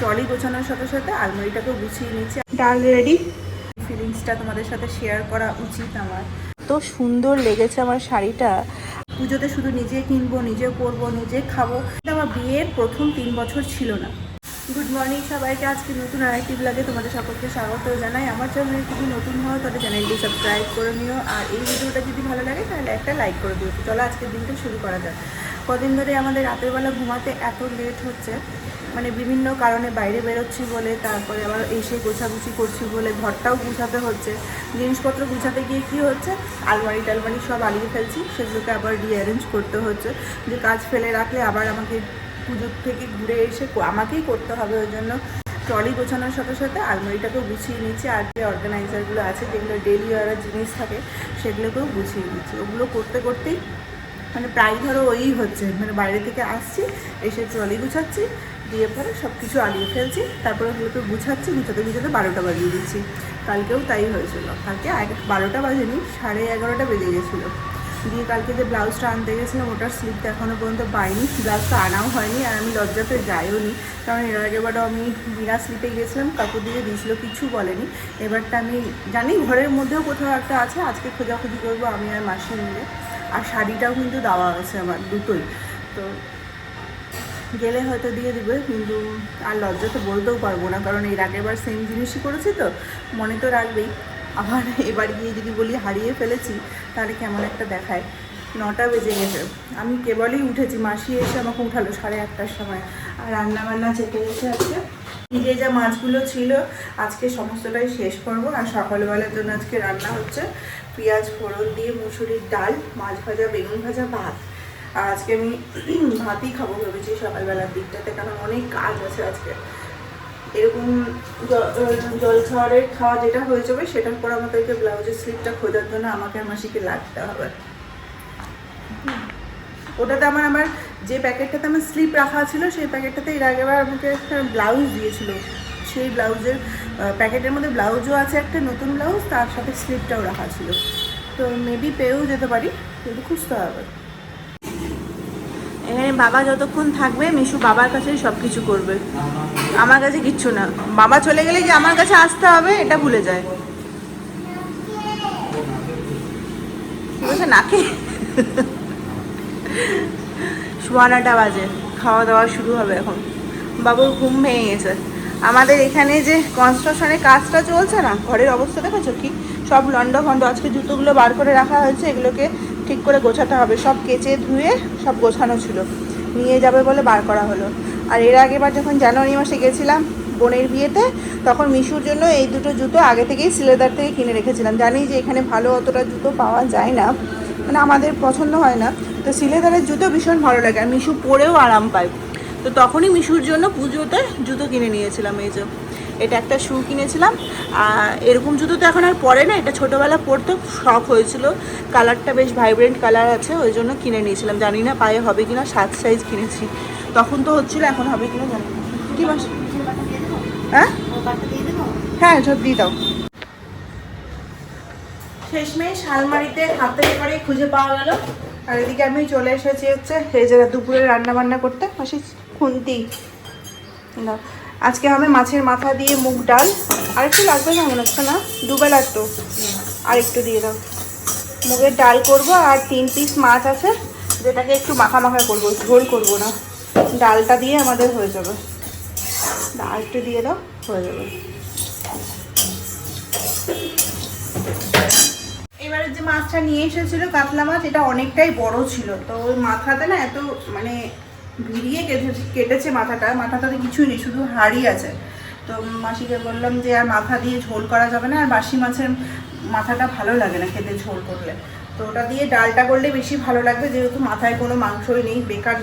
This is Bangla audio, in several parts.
ট্রলি গোছানোর সাথে সাথে আলমারিটাকেও গুছিয়ে নিচ্ছি ডাল রেডি ফিলিংসটা তোমাদের সাথে শেয়ার করা উচিত আমার। তো সুন্দর লেগেছে আমার শাড়িটা। পুজোতে শুধু নিজে কিনবো নিজে পরবো নিজে খাব কিন্তু আমার বিয়ের প্রথম তিন বছর ছিল না। গুড মর্নিং সবাইকে আজকে নতুন আরেকটি ব্লগে তোমাদের সকলকে স্বাগত জানাই। আমার চ্যানেলে যদি নতুন হয় তাহলে চ্যানেলটি সাবস্ক্রাইব করে নিও। আর এই ভিডিওটা যদি ভালো লাগে তাহলে একটা লাইক করে দিও। চলো আজকের দিনটা শুরু করা যাক। কদিন ধরে আমাদের রাতের বেলা ঘুমাতে এত লেট হচ্ছে। মানে বিভিন্ন কারণে বাইরে বেরোচ্ছি বলে, তারপরে আবার এসে গোছাগুছি করছি বলে ঘরটাও গুছাতে হচ্ছে। জিনিসপত্র গুছাতে গিয়ে কি হচ্ছে? আলমারি টালমারি সব আলিয়ে ফেলছি, সেগুলোকে আবার রিঅ্যারেঞ্জ করতে হচ্ছে। যে কাজ ফেলে রাখলে আবার আমাকে পুজোর থেকে ঘুরে এসে আমাকেই করতে হবে ওই জন্য। ট্রলি গোছানোর সাথে সাথে আলমারিটাকেও গুছিয়ে নিচ্ছি, আর যে অর্গানাইজারগুলো আছে, যেগুলো ডেলি ওয়ারের জিনিস থাকে, সেগুলোকেও গুছিয়ে নিচ্ছি। ওগুলো করতে করতেই মানে প্রায় ধরো ওই হচ্ছে মানে বাইরে থেকে আসছি, এসে ট্রলি গুছাচ্ছি দিয়ে পরে সব কিছু আলিয়ে ফেলছি। তারপরে ওগুলোকে গুছাচ্ছি, গুছাতে গুছাতে বারোটা বাজিয়ে দিচ্ছি। কালকেও তাই হয়েছিল। কালকে বারোটা বাজেনি, সাড়ে এগারোটা বেজে গেছিল। দিয়ে কালকে যে ব্লাউজটা আনতে গেছিলাম, ওটার স্লিপটা এখনও পর্যন্ত পাইনি। ব্লাউজটা আনাও হয়নি আর আমি লজ্জাতে যাইও নি। কারণ এর আগেবারও আমি বিনা স্লিপে গেছিলাম কাকুর দিকে দিয়েছিল, কিছু বলেনি। এবারটা আমি জানি ঘরের মধ্যেও কোথাও একটা আছে, আজকে খোঁজাখুঁজি করব আমি আর মাসি মিলে। আর শাড়িটাও কিন্তু দেওয়া আছে আমার দুটোই। তো গেলে হয়তো দিয়ে দিবে, কিন্তু আর লজ্জা তো বলতেও পারব না, কারণ এর আগেবার সেম জিনিসই করেছি তো, মনে তো রাখবেই। আবার এবার গিয়ে যদি বলি হারিয়ে ফেলেছি, তাহলে কেমন একটা দেখায়। নটা বেজে গেছে। আমি কেবলই উঠেছি, মাসি এসে আমাকে উঠালো সাড়ে আটটার সময়। আর রান্না বান্না চেপে গেছে আজকে। যে যা মাছগুলো ছিল, আজকে সমস্তটাই শেষ করব। আর সকালবেলার জন্য আজকে রান্না হচ্ছে পেঁয়াজ ফোড়ন দিয়ে মুসুরির ডাল, মাছ ভাজা, বেগুন ভাজা, ভাত। আজকে আমি ভাতই খাব ভেবেছি সকালবেলার দিকটাতে, কারণ অনেক কাজ আছে আজকে। এরকম জল খাওয়ারের খাওয়া যেটা হয়ে যাবে, সেটার পর আমাদেরকে ব্লাউজের স্লিপটা খোঁজার জন্য আমাকে আর মাসিকে লাগতে হবে। ওটাতে আমার আমার যে প্যাকেটটাতে আমার স্লিপ রাখা ছিল, সেই প্যাকেটটাতে এর আগেবার আমাকে একটা ব্লাউজ দিয়েছিল। সেই ব্লাউজের প্যাকেটের মধ্যে ব্লাউজও আছে একটা নতুন ব্লাউজ, তার সাথে স্লিপটাও রাখা ছিল। তো মেবি পেয়েও যেতে পারি, কিন্তু খুঁজতে হবে। এখানে বাবা যতক্ষণ থাকবে, মিশু বাবার কাছেই সব কিছু করবে। আমার কাছে কিচ্ছু না। বাবা চলে গেলে যে আমার কাছে আসতে হবে, এটা ভুলে যায়। নাকি সোয়ানাটা বাজে। খাওয়া দাওয়া শুরু হবে এখন। বাবুর ঘুম ভেঙে গেছে। আমাদের এখানে যে কনস্ট্রাকশনের কাজটা চলছে না, ঘরের অবস্থা দেখেছ কি? সব লন্ড ভন্ড আজকে জুতোগুলো বার করে রাখা হয়েছে, এগুলোকে ঠিক করে গোছাতে হবে। সব কেচে ধুয়ে সব গোছানো ছিল। নিয়ে যাবে বলে বার করা হলো। আর এর আগেবার যখন জানুয়ারি মাসে গেছিলাম বোনের বিয়েতে, তখন মিশুর জন্য এই দুটো জুতো আগে থেকেই সিলেদার থেকে কিনে রেখেছিলাম। জানি যে এখানে ভালো অতটা জুতো পাওয়া যায় না মানে আমাদের পছন্দ হয় না। তো সিলেদারের জুতো ভীষণ ভালো লাগে। আর মিশু পরেও আরাম পায়। তো তখনই মিশুর জন্য পুজোতে জুতো কিনে নিয়েছিলাম এই যে। এটা একটা শু কিনেছিলাম। এরকম জুতো তো এখন আর পরে না, এটা ছোটোবেলা পরতে শখ হয়েছিল। কালারটা বেশ ভাইব্রেন্ট কালার আছে, ওই জন্য কিনে নিয়েছিলাম। জানি না পায়ে হবে কিনা, সাত সাইজ কিনেছি। তখন তো হচ্ছিল, এখন হবে জানি না। কি মাস? হ্যাঁ? হ্যাঁ সব দিয়ে দাও। শেষমেশ আলমারিতে হাতে করে খুঁজে পাওয়া গেল। আর এদিকে আমি চলে এসেছি হচ্ছে, এই যে দুপুরে রান্না বান্না করতে মাসি খুন্তি। না আজকে হবে মাছের মাথা দিয়ে মুগ ডাল। আর একটু লাগবে না, মনে হচ্ছে না? দুবেলা তো আর একটু দিয়ে দাও। মুগের ডাল করব আর তিন পিস মাছ আছে, যেটাকে একটু মাখা মাখা করব, ঝোল করব না। ডালটা দিয়ে আমাদের হয়ে যাবে। ডাল একটু দিয়ে দাও, হয়ে যাবে। এবারে যে মাছটা নিয়ে এসেছিল, কাতলা মাছ, এটা অনেকটাই বড় ছিল। তো ওই মাথাতে না এত মানে ভিড়িয়ে কেটেছে মাথাটা। মাথাটাতে কিছুই নেই, শুধু হাড়ি আছে। তো মাসিকে বললাম যে, আর মাথা দিয়ে ঝোল করা যাবে না, আর বাসি মাছের মাথাটা ভালো লাগে না খেতে ঝোল করলে। তো ওটা দিয়ে ডালটা করলে বেশি ভালো লাগবে, যেহেতু মাথায় কোনো মাংসই নেই, বেকার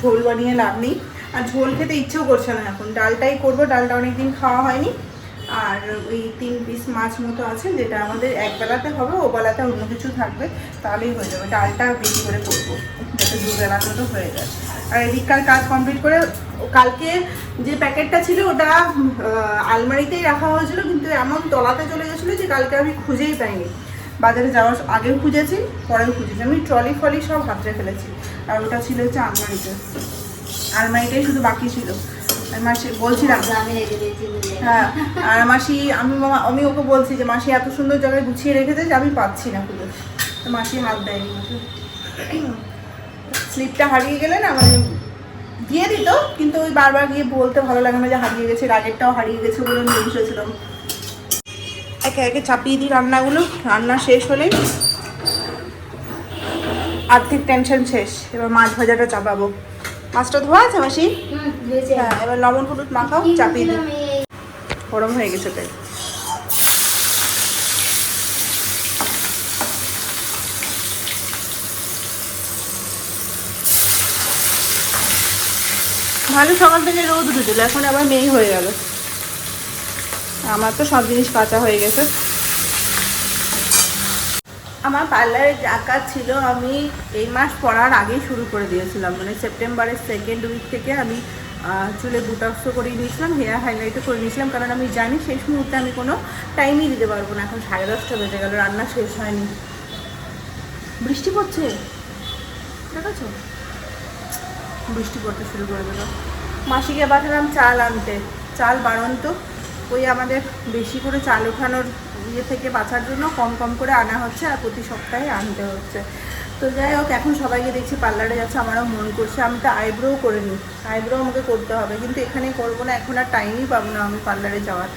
ঝোল বানিয়ে লাভ নেই। আর ঝোল খেতে ইচ্ছেও করছে না এখন। ডালটাই করব, ডালটা অনেকদিন খাওয়া হয়নি। আর ওই তিন পিস মাছ মতো আছে, যেটা আমাদের এক বেলাতে হবে ও বেলাতে অন্য কিছু থাকবে, তাহলেই হয়ে যাবে। ডালটা বেশি করে করব, যাতে দু বেলার মতো হয়ে যায়। আর এদিককার কাজ কমপ্লিট করে ও কালকে যে প্যাকেটটা ছিল ওটা আলমারিতেই রাখা হয়েছিল কিন্তু এমন তলাতে চলে গেছিল যে কালকে আমি খুঁজেই পাইনি। বাজারে যাওয়ার আগেও খুঁজেছি পরেও খুঁজেছি। আমি ট্রলি ফলি সব হাতড়ে ফেলেছি আর ওটা ছিল হচ্ছে আলমারিতে। আলমারিটাই শুধু বাকি ছিল। আর মাসি বলছিলাম। হ্যাঁ আর মাসি আমি আমি ওকে বলছি যে মাসি এত সুন্দর জায়গায় গুছিয়ে রেখেছে যে আমি পাচ্ছি না তো মাসি হাত দেয়নি। স্লিপটা হারিয়ে গেলে না মানে দিয়ে দিত কিন্তু ওই বারবার গিয়ে বলতে ভালো লাগে না যে হারিয়ে গেছে রাগেরটাও হারিয়ে গেছে বলে নিয়ে এসেছিলাম একে একে চাপিয়ে দিই রান্নাগুলো রান্না শেষ হলেই আর্থিক টেনশন শেষ এবার মাছ ভাজাটা চাপাবো। মাছটা ধোয়া আছে মাসি? হ্যাঁ এবার লবণ হলুদ মাখাও চাপিয়ে দিই। গরম হয়ে গেছে তাই। ভালো সকাল থেকে রোদ উঠেছিল, এখন আবার মেয়ে হয়ে গেল। আমার তো সব জিনিস কাঁচা হয়ে গেছে। আমার পার্লারের যা কাজ ছিল, আমি এই মাস পড়ার আগেই শুরু করে দিয়েছিলাম। মানে সেপ্টেম্বরের সেকেন্ড উইক থেকে আমি চুলে বুটাক্স করিয়ে নিয়েছিলাম হেয়ার হাইলাইটও করে নিয়েছিলাম, কারণ আমি জানি শেষ মুহূর্তে আমি কোনো টাইমই দিতে পারব না। এখন সাড়ে দশটা বেজে গেল, রান্না শেষ হয়নি। বৃষ্টি পড়ছে? দেখেছ? বৃষ্টি পড়তে শুরু করে দিল। মাসিকে পাঠালাম চাল আনতে। চাল বাড়ন্ত। ওই আমাদের বেশি করে চাল ওঠানোর ইয়ে থেকে বাঁচার জন্য কম কম করে আনা হচ্ছে আর প্রতি সপ্তাহে আনতে হচ্ছে। তো যাই হোক, এখন সবাইকে দেখছি পার্লারে যাচ্ছে, আমারও মন করছে, আমি তো আইব্রোও করে নিই। আইব্রো আমাকে করতে হবে, কিন্তু এখানে করব না, এখন আর টাইমই পাবো না আমি পার্লারে যাওয়ার।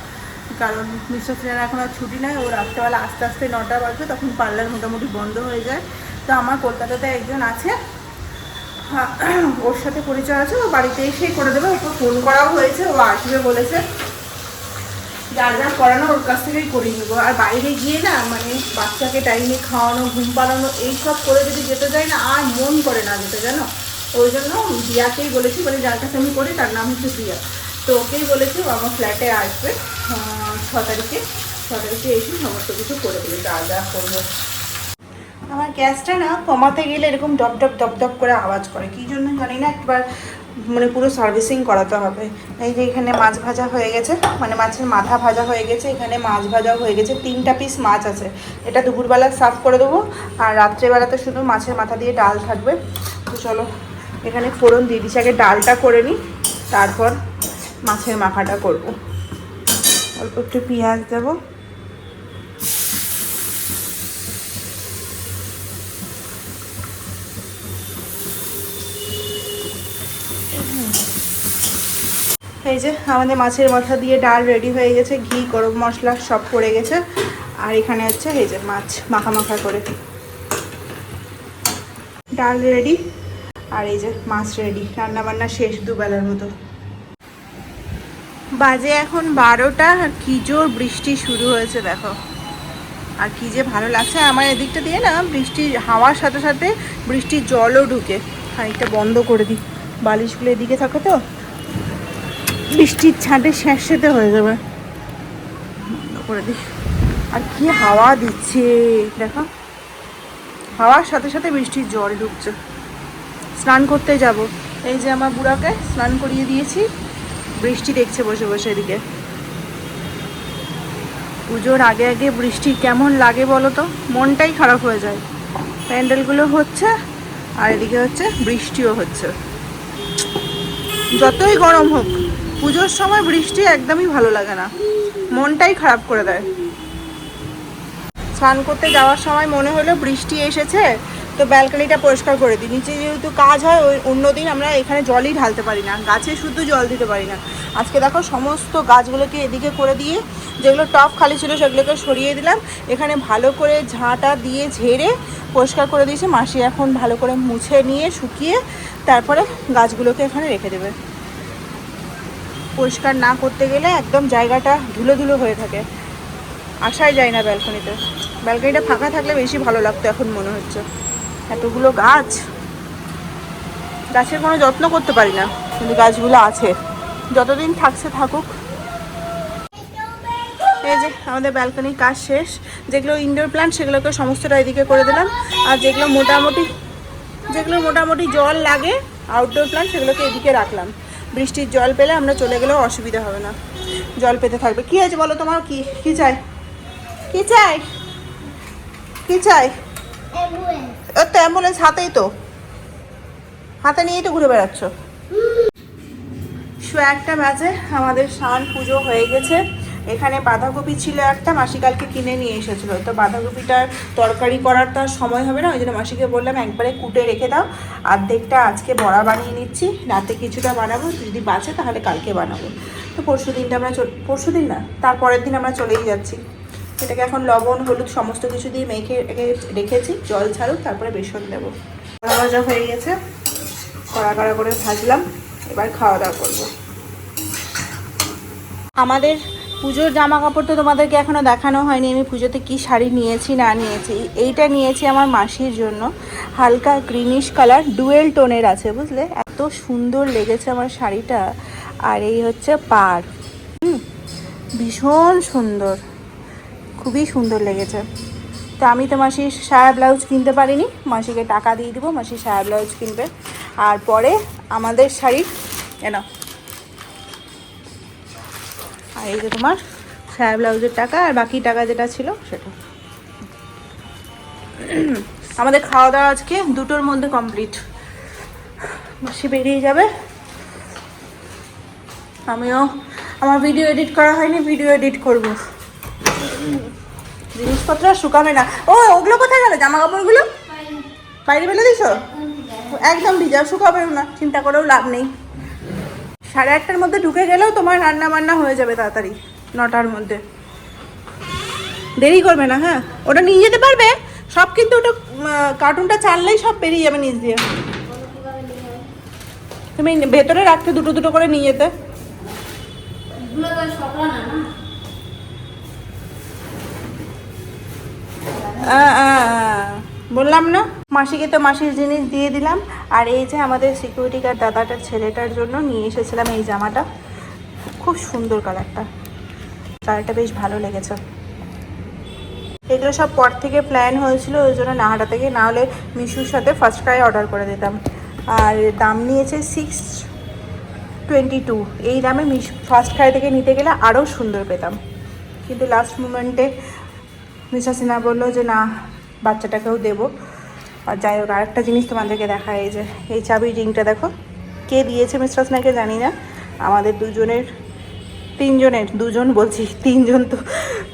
কারণ মিস্টার ফ্রেন্ড এখন আর ছুটি নাই, ও রাত্রেবেলা আস্তে আস্তে নটা বাজবে, তখন পার্লার মোটামুটি বন্ধ হয়ে যায়। তো আমার কলকাতাতে একজন আছে ওর সাথে পরিচয় আছে, ও বাড়িতে এসেই করে দেবে, ওকে ফোন করাও হয়েছে, ও আসবে বলেছে। যার যা করানো, ওর কাছ থেকেই করিয়ে নেব। আর বাইরে গিয়ে না মানে বাচ্চাকে টাইমে খাওয়ানো, ঘুম পাড়ানো, এইসব করে যদি যেতে যাই না, আর মন করে না যেতে, জানো? ওই জন্য দিয়াকেই বলেছি মানে যার কাছে আমি করি, তার নাম হচ্ছে দিয়া। তো ওকেই বলেছি, ও আমার ফ্ল্যাটে আসবে ছ তারিখে। ছ তারিখে এসে সমস্ত কিছু করে দেবে, যা যা করব। আমার গ্যাসটা না কমাতে গেলে এরকম ডপ ডপ ডপ ডপ করে আওয়াজ করে। কী জন্য জানি না, একবার মানে পুরো সার্ভিসিং করাতে হবে। এই যে এখানে মাছ ভাজা হয়ে গেছে মানে মাছের মাথা ভাজা হয়ে গেছে, এখানে মাছ ভাজা হয়ে গেছে, তিনটা পিস মাছ আছে। এটা দুপুরবেলা সার্ভ করে দেবো, আর রাত্রেবেলাতে শুধু মাছের মাথা দিয়ে ডাল থাকবে। তো চলো, এখানে ফোড়ন দিয়ে দিচ্ছি, আগে ডালটা করে নিই, তারপর মাছের মাখাটা করব। অল্প একটু পেঁয়াজ দেবো। এই যে আমাদের মাছের মাথা দিয়ে ডাল রেডি হয়ে গেছে, ঘি, গরম মশলা সব পড়ে গেছে। আর এখানে হচ্ছে এই যে মাছ মাখা মাখা করে। ডাল রেডি আর এই যে মাছ রেডি রান্না বান্না শেষ দুবেলার মতো। বাজে এখন বারোটা, আর কি জোর বৃষ্টি শুরু হয়েছে, দেখো। আর কি যে ভালো লাগছে আমার এদিকটা দিয়ে না বৃষ্টির হাওয়ার সাথে সাথে বৃষ্টির জলও ঢুকে। খানিকটা বন্ধ করে দিই। বালিশগুলো এদিকে থাকে তো। বৃষ্টির ছাঁটে স্যাঁতস্যাঁতে হয়ে যাবে। করে দিই আর কি হাওয়া দিচ্ছে, দেখো। হাওয়ার সাথে সাথে বৃষ্টির জল ঢুকছে। স্নান করতে যাব। এই যে আমার বুড়াকে স্নান করিয়ে দিয়েছি। বৃষ্টি দেখছে বসে বসে এদিকে। পুজোর আগে আগে বৃষ্টি কেমন লাগে বলো তো? মনটাই খারাপ হয়ে যায়। প্যান্ডেলগুলো হচ্ছে আর এদিকে হচ্ছে বৃষ্টিও হচ্ছে। যতই গরম হোক। পুজোর সময় বৃষ্টি একদমই ভালো লাগে না। মনটাই খারাপ করে দেয়। স্নান করতে যাওয়ার সময় মনে হলো বৃষ্টি এসেছে, তো ব্যালকনিটা পরিষ্কার করে দিই। নিচে যেহেতু কাজ হয়, ওই অন্যদিন আমরা এখানে জলই ঢালতে পারি না। গাছে শুধু জল দিতে পারি না। আজকে দেখো সমস্ত গাছগুলোকে এদিকে করে দিয়ে, যেগুলো টপ খালি ছিল সেগুলোকে সরিয়ে দিলাম। এখানে ভালো করে ঝাঁটা দিয়ে ঝেড়ে পরিষ্কার করে দিয়েছে। মাসি এখন ভালো করে মুছে নিয়ে শুকিয়ে তারপরে গাছগুলোকে এখানে রেখে দেবে। পরিষ্কার না করতে গেলে একদম জায়গাটা ধুলো ধুলো হয়ে থাকে। আসাই যায় না ব্যালকনিতে। ব্যালকনিটা ফাঁকা থাকলে বেশি ভালো লাগতো এখন মনে হচ্ছে। এতগুলো গাছ। গাছের কোনো যত্ন করতে পারি না, কিন্তু গাছগুলো আছে। যতদিন থাকছে থাকুক। এই যে আমাদের ব্যালকনির কাজ শেষ। যেগুলো ইনডোর প্ল্যান্ট সেগুলোকে সমস্তটা এদিকে করে দিলাম। আর যেগুলো মোটামুটি যেগুলো মোটামুটি জল লাগে আউটডোর প্ল্যান্ট সেগুলোকে এদিকে রাখলাম। বৃষ্টির জল পেলে আমরা চলে গেলেও অসুবিধা হবে না। জল পেতে থাকবে। কি আছে বলো তোমার? কি? কি চাই? কি চাই? কি চাই? ও, তো অ্যাম্বুলেন্স হাতেই তো। হাতে নিয়েই তো ঘুরে বেড়াচ্ছ। শো একটা ম্যাচে আমাদের স্নান পুজো হয়ে গেছে। এখানে বাঁধাকপি ছিল একটা, মাসি কালকে কিনে নিয়ে এসেছিল। তো বাঁধাকপিটার তরকারি করার তো আর সময় হবে না, ওই জন্য মাসিকে বললাম একবারে কুটে রেখে দাও। অর্ধেকটা আজকে বড়া বানিয়ে নিচ্ছি, রাতে কিছুটা বানাবো, যদি বাঁচে তাহলে কালকে বানাবো। তো পরশু দিনটা আমরা পরশু দিন না, তারপরের দিন আমরা চলেই যাচ্ছি। এটাকে এখন লবণ, হলুদ সমস্ত কিছু দিয়ে মেখে রেখে- রেখেছি, জল ছাড়ুক, তারপরে বেসন দেবো। ভাজা হয়ে গেছে, কড়া কড়া করে ভাজলাম, এবার খাওয়া দাওয়া করব। আমাদের পুজোর জামা কাপড় তো তোমাদেরকে এখনও দেখানো হয়নি। আমি পুজোতে কি শাড়ি নিয়েছি, না নিয়েছি, এইটা নিয়েছি আমার মাসির জন্য। হালকা গ্রিনিশ কালার ডুয়েল টোনের আছে, বুঝলে? এত সুন্দর লেগেছে আমার শাড়িটা। আর এই হচ্ছে পার। ভীষণ সুন্দর। খুবই সুন্দর লেগেছে। তো আমি তো মাসির সায়া ব্লাউজ কিনতে পারিনি। মাসিকে টাকা দিয়ে দিব, মাসি সায়া ব্লাউজ কিনবে। আর পরে আমাদের শাড়ি কেন আর এই যে তোমার সায়া ব্লাউজের টাকা আর বাকি টাকা যেটা ছিল সেটা। আমাদের খাওয়া দাওয়া আজকে দুটোর মধ্যে কমপ্লিট মাসি বেরিয়ে যাবে। আমিও আমার ভিডিও এডিট করা হয়নি ভিডিও এডিট করব। জিনিসপত্র শুকাবে না। ও ওগুলো কোথায় গেল? জামা কাপড়গুলো বাইরে ফেলে দিছো? একদম ভিজা। শুকাবে না চিন্তা করেও লাভ নেই। সাড়ে আটটার মধ্যে ঢুকে গেলেও তোমার রান্না বান্না হয়ে যাবে তাড়াতাড়ি, নটার মধ্যে। দেরি করবে না হ্যাঁ? ওটা নিয়ে যেতে পারবে, সব কিন্তু ওটা কার্টুনটা চাললেই সব বেরিয়ে যাবে নিজ দিয়ে। তুমি ভেতরে রাখতে দুটো দুটো করে নিয়ে যেতে। আ। বললাম না? মাসিকে তো মাসির জিনিস দিয়ে দিলাম। আর এই যে আমাদের সিকিউরিটি গার্ড দাদাটার ছেলেটার জন্য নিয়ে এসেছিলাম এই জামাটা। খুব সুন্দর কালারটা কালারটা বেশ ভালো লেগেছে। এগুলো সব পর থেকে প্ল্যান হয়েছিল, ওই জন্য নাহাটা থেকে না হলে মিশুর সাথে ফার্স্ট ক্রাই অর্ডার করে দিতাম। আর দাম নিয়েছে সিক্স টোয়েন্টি টু এই দামে মিশ ফার্স্ট ক্রাই থেকে নিতে গেলে আরও সুন্দর পেতাম। কিন্তু লাস্ট মুমেন্টে মিসা সিনহা বলল যে, না বাচ্চাটাকেও দেবো। আর যাই হোক, আরেকটা জিনিস তোমাদেরকে দেখা এই যে, এই চাবির রিংটা দেখো। কে দিয়েছে মিস্টার সিনহাকে জানি না। আমাদের দুজনের, তিনজনের, দুজন বলছি, তিনজন তো,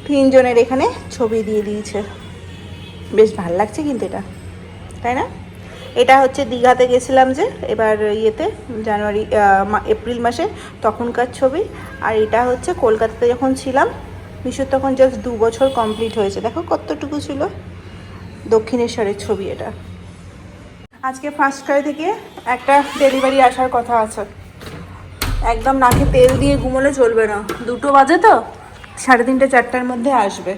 তিনজনের এখানে ছবি দিয়ে দিয়েছে। বেশ ভালো লাগছে কিন্তু এটা, তাই না? এটা হচ্ছে দীঘাতে গেছিলাম যে, এবার ইয়েতে, জানুয়ারি এপ্রিল মাসে তখনকার ছবি। আর এটা হচ্ছে কলকাতাতে যখন ছিলাম, মিশুর তখন জাস্ট দু বছর কমপ্লিট হয়েছে। দেখো কতটুকু ছিল। দক্ষিণেশ্বরের ছবি এটা। আজকে ফার্স্ট ক্রাই থেকে একটা ডেলিভারি আসার কথা আছে। একদম নাকে তেল দিয়ে ঘুমোলে চলবে না। দুটো বাজে তো, সাড়ে তিনটে, চারটার মধ্যে আসবে।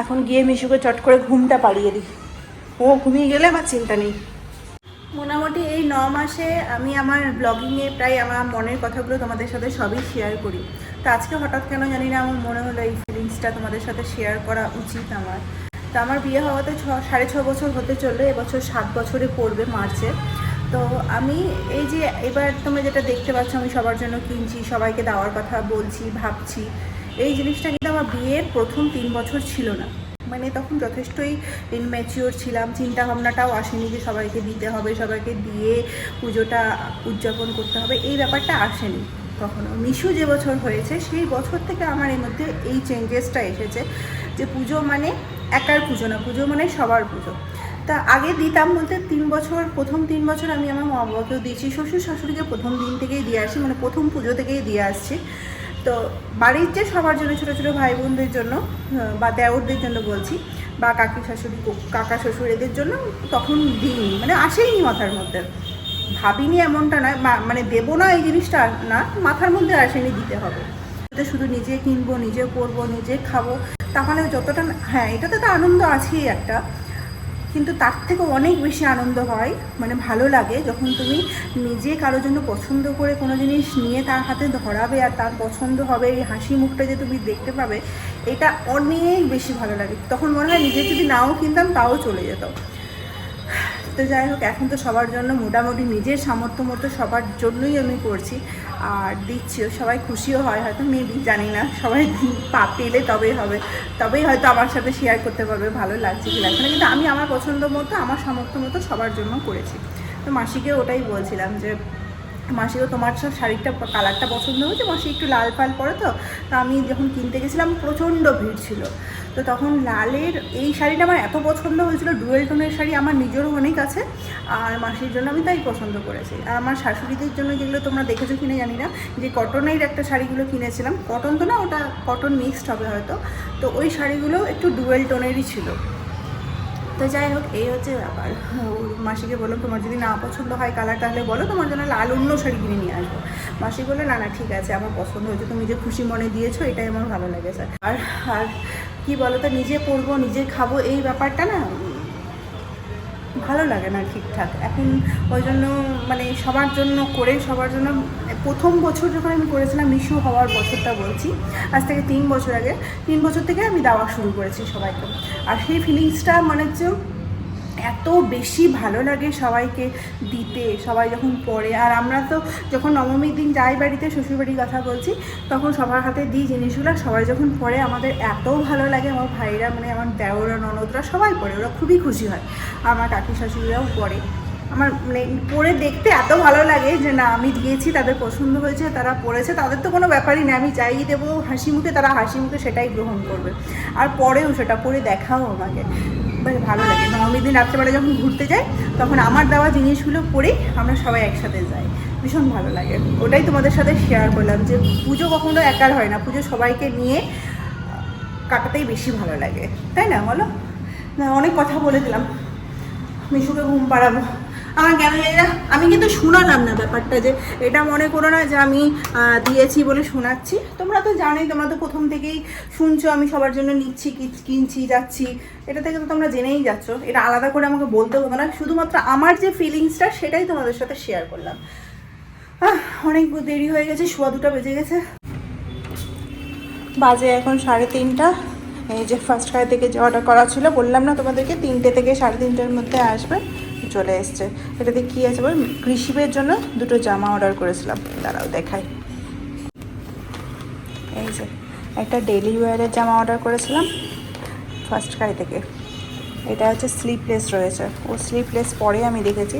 এখন গিয়ে মিশুকে চট করে ঘুমটা পাড়িয়ে দিই। ও ঘুমিয়ে গেলে আমার চিন্তা নেই। মোটামুটি এই ন মাসে আমি আমার ব্লগিংয়ে প্রায় আমার মনের কথাগুলো তোমাদের সাথে সবই শেয়ার করি। তো আজকে হঠাৎ কেন জানি না, আমার মনে হলো এই ফিলিংসটা তোমাদের সাথে শেয়ার করা উচিত আমার। তো আমার বিয়ে হওয়াতে ছ, সাড়ে ছ বছর হতে চলল, এবছর সাত বছরে পড়বে মার্চে। তো আমি এই যে এবার তোমরা যেটা দেখতে পাচ্ছ, আমি সবার জন্য কিনছি, সবাইকে দেওয়ার কথা বলছি, ভাবছি, এই জিনিসটা কিন্তু আমার বিয়ের প্রথম তিন বছর ছিল না। মানে তখন যথেষ্টই ইনম্যাচিওর ছিলাম চিন্তা ভাবনাটাও আসেনি যে সবাইকে দিতে হবে, সবাইকে দিয়ে পুজোটা উদযাপন করতে হবে, এই ব্যাপারটা আসেনি কখনো মিশু যে বছর হয়েছে, সেই বছর থেকে আমার এর মধ্যে এই চেঞ্জেসটা এসেছে যে পুজো মানে একার পুজো না, পুজো মানে সবার পুজো। তা আগে দিতাম বলতে তিন বছর, প্রথম তিন বছর আমি আমার মা বাবাকেও দিয়েছি, শ্বশুর শাশুড়িকে প্রথম দিন থেকেই দিয়ে আসি মানে প্রথম পুজো থেকেই দিয়ে আসছি। তো বাড়ির যে সবার জন্য ছোটো ছোটো ভাই বোনদের জন্য বা দেওরদের জন্য বলছি, বা কাকি শাশুড়ি কাকা শ্বশুর এদের জন্য তখন দিইনি মানে আসেইনি মাথার মধ্যে। ভাবিনি এমনটা নয় মানে দেবো না এই জিনিসটা না, মাথার মধ্যে আসেনি দিতে হবে। শুধু নিজে কিনবো, নিজে করব, নিজে খাব। তাহলে যতটা হ্যাঁ এটাতে তো আনন্দ আছেই একটা। কিন্তু তার থেকে অনেক বেশি আনন্দ হয় মানে ভালো লাগে যখন তুমি নিজে কারও জন্য পছন্দ করে কোনো জিনিস নিয়ে তার হাতে ধরাবে আর তার পছন্দ হবে, এই হাসি মুখটা যে তুমি দেখতে পাবে, এটা অনেক বেশি ভালো লাগে। তখন মনে হয় নিজে যদি নাও কিনতাম, তাও চলে যেত। তো যাই হোক, এখন তো সবার জন্য মোটামুটি নিজের সামর্থ্য মতো সবার জন্যই আমি করছি। আর দিচ্ছিও সবাই খুশিও হয়, হয়তো মেবি জানি না, সবাই পা পেলে তবেই হবে। তবেই হয়তো আমার সাথে শেয়ার করতে পারবে, ভালো লাগছে কি লাগছে না কিন্তু আমি আমার পছন্দ মতো, আমার সামর্থ্য মতো সবার জন্য করেছি। তো মাসিকে ওটাই বলছিলাম যে মাসিও তোমার সব শাড়িটা কালারটা পছন্দ হয়েছে? মাসি একটু লাল ফাল পরে তো? তো আমি যখন কিনতে গেছিলাম, প্রচণ্ড ভিড় ছিল। তো তখন লালের এই শাড়িটা আমার এত পছন্দ হয়েছিল, ডুয়েল টোনের শাড়ি আমার নিজেরও অনেক আছে, আর মাসির জন্য আমি তাই পছন্দ করেছি। আর আমার শাশুড়িদের জন্য যেগুলো তোমরা দেখেছ কিনে জানি না, যে কটনের একটা শাড়িগুলো কিনেছিলাম। কটন তো না, ওটা কটন মিক্সড হবে হয়তো। তো ওই শাড়িগুলো একটু ডুয়েল টোনেরই ছিল। তো যাই হোক, এই হচ্ছে ব্যাপার। মাসিকে বললাম, তোমার যদি না পছন্দ হয় কালার, তাহলে বলো, তোমার জন্য লাল অন্য শাড়ি কিনে নিয়ে আসব। মাসি বলল, না না, ঠিক আছে, আমার পছন্দ হয়েছে, তুমি যে খুশি মনে দিয়েছ, এটাই আমার ভালো লেগেছে। আর আর কি বলো তো নিজে পরবো নিজে খাব, এই ব্যাপারটা না ভালো লাগে না ঠিকঠাক। এখন ওই জন্য মানে সবার জন্য করে, সবার জন্য, প্রথম বছর যখন আমি করেছিলাম মিশু হওয়ার বছরটা বলছি, আজ থেকে তিন বছর আগে, তিন বছর থেকে আমি দেওয়া শুরু করেছি সবাইকে। আর সেই ফিলিংসটা মানে হচ্ছে এত বেশি ভালো লাগে সবাইকে দিতে, সবাই যখন পড়ে। আর আমরা তো যখন নবমীর দিন যাই বাড়িতে, শ্বশুরবাড়ির কথা বলছি, তখন সবার হাতে দিই জিনিসগুলো। সবাই যখন পড়ে, আমাদের এত ভালো লাগে, আমার ভাইরা মানে আমার দেওরা, ননদরা সবাই পড়ে, ওরা খুবই খুশি হয়। আমার কাকি শাশুড়িরাও পড়ে। আমার মানে পরে দেখতে এত ভালো লাগে যে না, আমি দিয়েছি, তাদের পছন্দ হয়েছে, তারা পড়েছে, তাদের তো কোনো ব্যাপারই না আমি যাই দেবো হাসি মুখে, তারা হাসি মুখে সেটাই গ্রহণ করবে। আর পরেও সেটা পরে দেখাও আমাকে। বেশ ভালো লাগে। নবমীর দিন রাত্রেবেলা যখন ঘুরতে যাই, তখন আমার দেওয়া জিনিসগুলো পরেই আমরা সবাই একসাথে যাই। ভীষণ ভালো লাগে। ওটাই তোমাদের সাথে শেয়ার করলাম যে পুজো কখনো একার হয় না। পুজো সবাইকে নিয়ে কাটাতেই বেশি ভালো লাগে। তাই না বলো? অনেক কথা বলে দিলাম। মিশুকে ঘুম পাড়াবো। আমার কেন আমি কিন্তু শোনালাম না ব্যাপারটা যে এটা মনে করো না যে আমি দিয়েছি বলে শোনাচ্ছি। তোমরা তো জানোই, তোমরা তো প্রথম থেকেই শুনছো, আমি সবার জন্য নিচ্ছি কিনছি, যাচ্ছি। এটা থেকে তো তোমরা জেনেই যাচ্ছ। এটা আলাদা করে আমাকে বলতে হতো না। শুধুমাত্র আমার যে ফিলিংসটা সেটাই তোমাদের সাথে শেয়ার করলাম। অনেক দেরি হয়ে গেছে শোয়া দুটো বেজে গেছে। বাজে এখন সাড়ে তিনটা। এই যে ফার্স্ট ক্রাই থেকে যে অর্ডার করা ছিল, বললাম না তোমাদেরকে, তিনটে থেকে সাড়ে তিনটের মধ্যে আসবে। চলে এসছে। এটাতে কী আছে বল? কৃষিবের জন্য দুটো জামা অর্ডার করেছিলাম। দাঁড়াও, দেখাই। এই যে, একটা ডেলি ওয়ারের জামা অর্ডার করেছিলাম ফার্স্ট ক্রাই থেকে। এটা হচ্ছে স্লিপলেস রয়েছে। ও স্লিপলেস পরে আমি দেখেছি।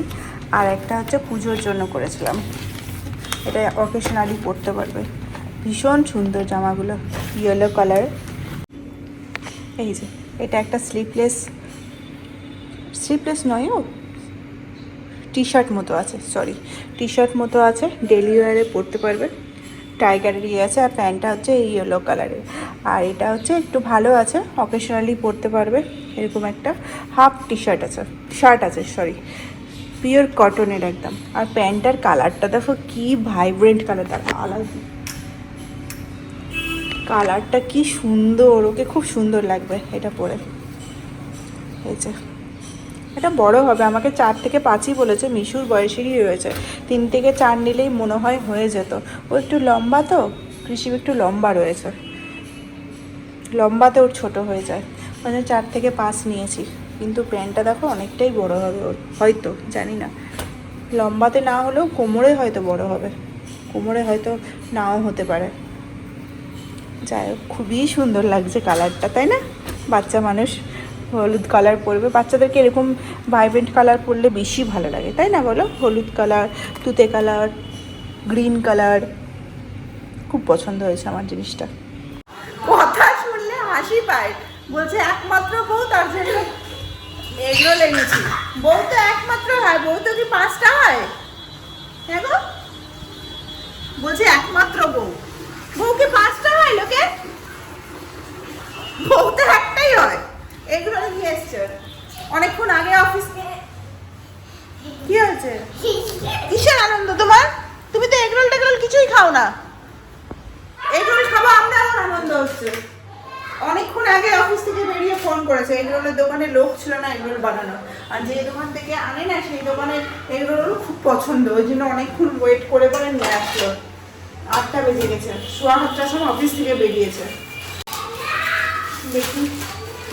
আর একটা হচ্ছে পুজোর জন্য করেছিলাম। এটা অকেশনালি পরতে পারবে। ভীষণ সুন্দর জামাগুলো ইয়েলো কালার এই যে, এটা একটা স্লিপলেস স্লিপলেস নয় ও? টি শার্ট মতো আছে সরি টি শার্ট মতো আছে ডেলি ওয়ারে পরতে পারবে। টাইগারের ইয়ে আছে, আর প্যান্টটা হচ্ছে এই ইয়েলো কালারের আর এটা হচ্ছে একটু ভালো আছে অকেশনালি পরতে পারবে, এরকম একটা হাফ টি শার্ট আছে শার্ট আছে সরি পিওর কটনের একদম। আর প্যান্টটার কালারটা দেখো, কি ভাইব্রেন্ট কালার তার আলাদা কালারটা কি সুন্দর, ওকে খুব সুন্দর লাগবে এটা পরে। এই যে। এটা বড় হবে। আমাকে চার থেকে পাঁচই বলেছে, মিশুর বয়সেরই রয়েছে। তিন থেকে চার নিলেই মনে হয় হয়ে যেত। ও একটু লম্বা তো কৃষি একটু লম্বা রয়েছে। লম্বাতে ওর ছোট হয়ে যায়। মানে চার থেকে পাঁচ নিয়েছি। কিন্তু প্যান্টটা দেখো অনেকটাই বড় হবে ওর। হয়তো, জানি না। লম্বাতে না হলেও কোমরে হয়তো বড় হবে। কোমরে হয়তো নাও হতে পারে। যাই হোক, খুবই সুন্দর লাগছে কালারটা, তাই না? বাচ্চা মানুষ। হলুদ কালার পরবে। বাচ্চাদেরকে এরকম ভাইব্রেন্ট কালার পরলে বেশি ভালো লাগে, তাই না বলো? হলুদ কালার তুতে কালার গ্রিন কালার খুব পছন্দ হয়েছে আমার জিনিসটা। কথা শুনলে হাসি পায়। বলছে, একমাত্র বউ, তার জন্য এগরোল এনেছি বউ তো একমাত্র হয়, বউ তো কি পাঁচটা হয়? হ্যাঁ বলছে, একমাত্র বউ। বউকে পাঁচটা হয় লোকে? বউ তো এগুলো নিয়ে অনেকক্ষণ আগে অফিস কি হয়েছে? কিসের আনন্দ তোমার? তুমি তো এগরোল টেগরোল কিছুই খাও না। এগরোল খাব, আমরা আনন্দ হচ্ছে। অনেকক্ষণ আগে অফিস থেকে বেরিয়ে ফোন করেছে। এগরোলের দোকানে লোক ছিল না এগরোল বানানো আর যে দোকান থেকে আনে না, সেই দোকানের এগরোল খুব পছন্দ। ওই জন্য অনেকক্ষণ ওয়েট করে করে নিয়ে আসলো। আটটা বেজে গেছে। সোয়া সাতটার সময় অফিস থেকে বেরিয়েছে। দেখি।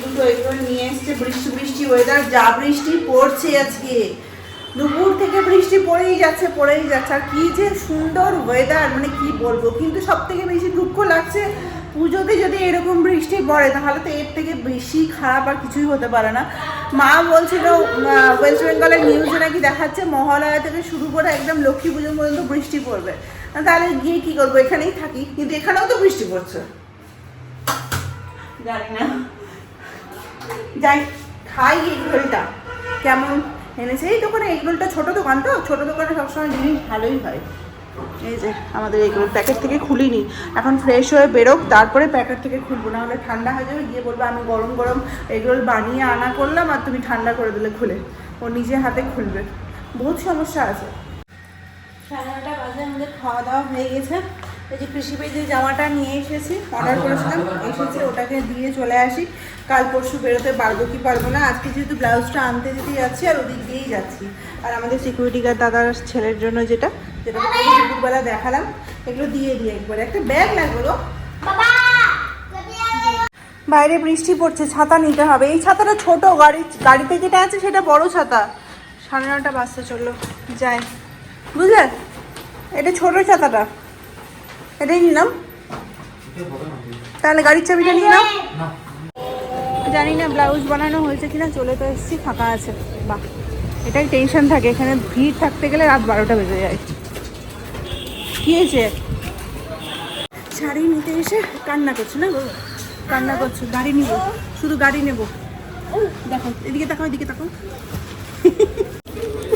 দুটো এগুলো নিয়ে এসছে, বৃষ্টি বৃষ্টি ওয়েদার যা বৃষ্টি পড়ছে আজকে। দুপুর থেকে বৃষ্টি পড়েই যাচ্ছে পড়েই যাচ্ছে। আর কি যে সুন্দর ওয়েদার মানে কি বলব? কিন্তু সব থেকে বেশি দুঃখ লাগছে, পুজোতে যদি এরকম বৃষ্টি পড়ে, তাহলে তো এর থেকে বেশি খারাপ আর কিছুই হতে পারে না। মা বলছিল ওয়েস্ট বেঙ্গলের নিউজে নাকি দেখাচ্ছে, মহালয়া থেকে শুরু করে একদম লক্ষ্মী পুজো পর্যন্ত বৃষ্টি পড়বে। তাহলে গিয়ে কি করব? এখানেই থাকি, কিন্তু এখানেও তো বৃষ্টি পড়ছে। জানি না। যাই, খাই এগরোলটা কেমন? এনেছে? এই দোকানে এগরোলটা ছোট দোকান তো? ছোট দোকানে সবসময় জিনিস ভালোই হয়। এই যে, আমাদের এগরোল প্যাকেট থেকে খুলিনি। এখন ফ্রেশ হয়ে বেরোক, তারপরে প্যাকেট থেকে খুলবো। না হলে ঠান্ডা হয়ে যাবে, গিয়ে বলব, আমি গরম গরম এগরোল বানিয়ে আনা করলাম আর তুমি ঠান্ডা করে দিলে খুলে। ও নিজে হাতে খুলবে। বহুত সমস্যা আছে। সাড়ে নটা বাজে, আমাদের খাওয়া দাওয়া হয়ে গেছে। এই যে কৃষি যে জামাটা নিয়ে এসেছি অর্ডার করেছিলাম এসেছে ওটাকে দিয়ে চলে আসি। কাল পরশু বেরোতে পারব কি পারব না আজকে যেহেতু ব্লাউজটা আনতে যেতে যাচ্ছি আর ওদিক দিয়েই যাচ্ছি। আর আমাদের সিকিউরিটি গার্ড দাদার ছেলের জন্য যেটা যেটা দুপুরবেলা দেখালাম এগুলো দিয়ে দিই একবারে। একটা ব্যাগ লাগল বাইরে বৃষ্টি পড়ছে ছাতা নিতে হবে। এই ছাতাটা ছোট গাড়ি গাড়িতে যেটা আছে সেটা বড় ছাতা। সাড়ে নটা বাজতে চলল যাই। বুঝলে? এটা ছোট ছাতাটা। এটাই নিলাম তাহলে গাড়ির চাবিটা নিয়ে নাও। জানি না, ব্লাউজ বানানো হয়েছে কিনা, চলে তো এসেছি, ফাঁকা আছে। বাহ, এটাই টেনশন থাকে, এখানে ভিড় থাকতে গেলে রাত বারোটা বেজে যায়। কি হয়েছে? শাড়ি নিতে এসে কান্না করছ না গো? কান্না করছ, গাড়ি নিব, শুধু গাড়ি নেব। দেখো, এদিকে তাকাও এদিকে তাকাও।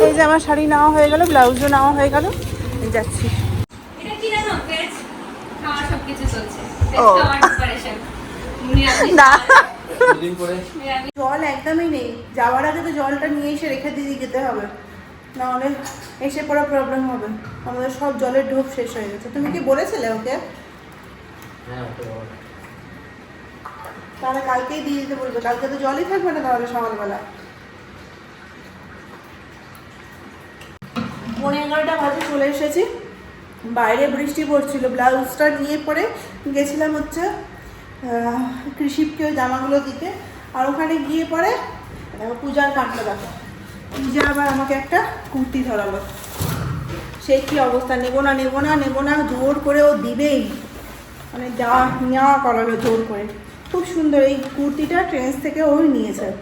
এই যে আমার শাড়ি নেওয়া হয়ে গেল, ব্লাউজও নেওয়া হয়ে গেল, যাচ্ছি এটা কি জানো ভেজ খাওয়ার সব কিছু চলছে। জল একদমই নেই। যাওয়ার আগে তো জলটা নিয়ে এসে রেখে দিয়ে যেতে হবে। নাহলে এসে পড়া প্রবলেম হবে। আমাদের সব জলের ঢোক শেষ হয়ে গেছে। তুমি কি বলেছিলে ওকে? হ্যাঁ। তাহলে কালকেই দিয়ে দিতে বলবে। কালকে তো জলই থাকবে না তাহলে সকালবেলা। পনেরো এগারোটা বাজে চলে এসেছি। বাইরে বৃষ্টি পড়ছিল, ব্লাউজটা নিয়ে পরে গেছিলাম হচ্ছে কৃষিপকে ওই জামাগুলো দিতে। আর ওখানে গিয়ে পরে, দেখো পূজার কাটলো দেখো। পূজা আবার আমাকে একটা কুর্তি ধরালো। সে কি অবস্থা? নেব না নেব না নেব না, জোর করে ও দিবেই। মানে যা নেওয়া করালো জোর করে। খুব সুন্দর, এই কুর্তিটা ট্রেন্স থেকে ওই নিয়েছে।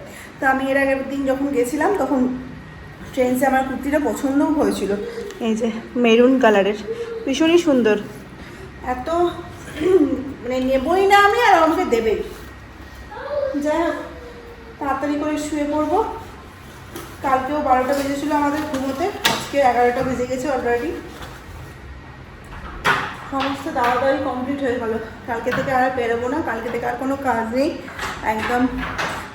তো আমি এর আগের দিন যখন গেছিলাম, তখন ট্রেন্সে আমার কুর্তিটা পছন্দও হয়েছিল। এই যে মেরুন কালারের। ভীষণই সুন্দর। এত মানে নেবই না আমি আর আমাকে দেবেই। যাই হোক, তাড়াতাড়ি করে শুয়ে পড়ব। কালকেও বারোটা বেজেছিল আমাদের ঘুমোতে। আজকে এগারোটা বেজে গেছে অলরেডি সমস্ত দাওয়াদাওয়াই কমপ্লিট হয়ে গেলো। কালকে থেকে আর বেরোবো না। কালকে থেকে আর কোনো কাজ নেই। একদম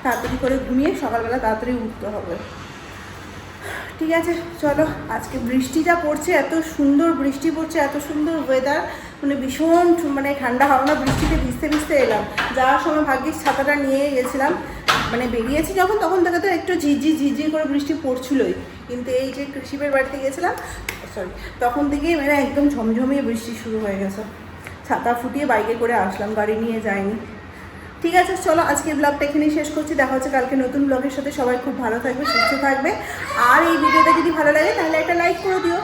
তাড়াতাড়ি করে ঘুমিয়ে সকালবেলা তাড়াতাড়ি উঠতে হবে। ঠিক আছে, চলো। আজকে বৃষ্টিটা পড়ছে, এত সুন্দর বৃষ্টি পড়ছে, এত সুন্দর ওয়েদার মানে ভীষণ মানে ঠান্ডা হাওয়া না বৃষ্টিতে ভিজতে ভিজতে এলাম। যাওয়ার সময় ভাগ্যিস ছাতাটা নিয়ে গেছিলাম। মানে বেরিয়েছি যখন, তখন থেকে তো একটু ঝিঝি ঝিঝি করে বৃষ্টি পড়ছিলই। কিন্তু এই যে কৃষিপের বাড়িতে গেছিলাম সরি তখন থেকেই মানে একদম ঝমঝমিয়ে বৃষ্টি শুরু হয়ে গেছে। ছাতা ফুটিয়ে বাইকে করে আসলাম, গাড়ি নিয়ে যাইনি। ঠিক আছে, চলো আজকের ব্লগটা এখানেই শেষ করছি। দেখা হচ্ছে কালকে নতুন ব্লগের সাথে। সবাই খুব ভালো থাকবে, সুস্থ থাকবে। আর এই ভিডিওটা যদি ভালো লাগে, তাহলে একটা লাইক করে দিও।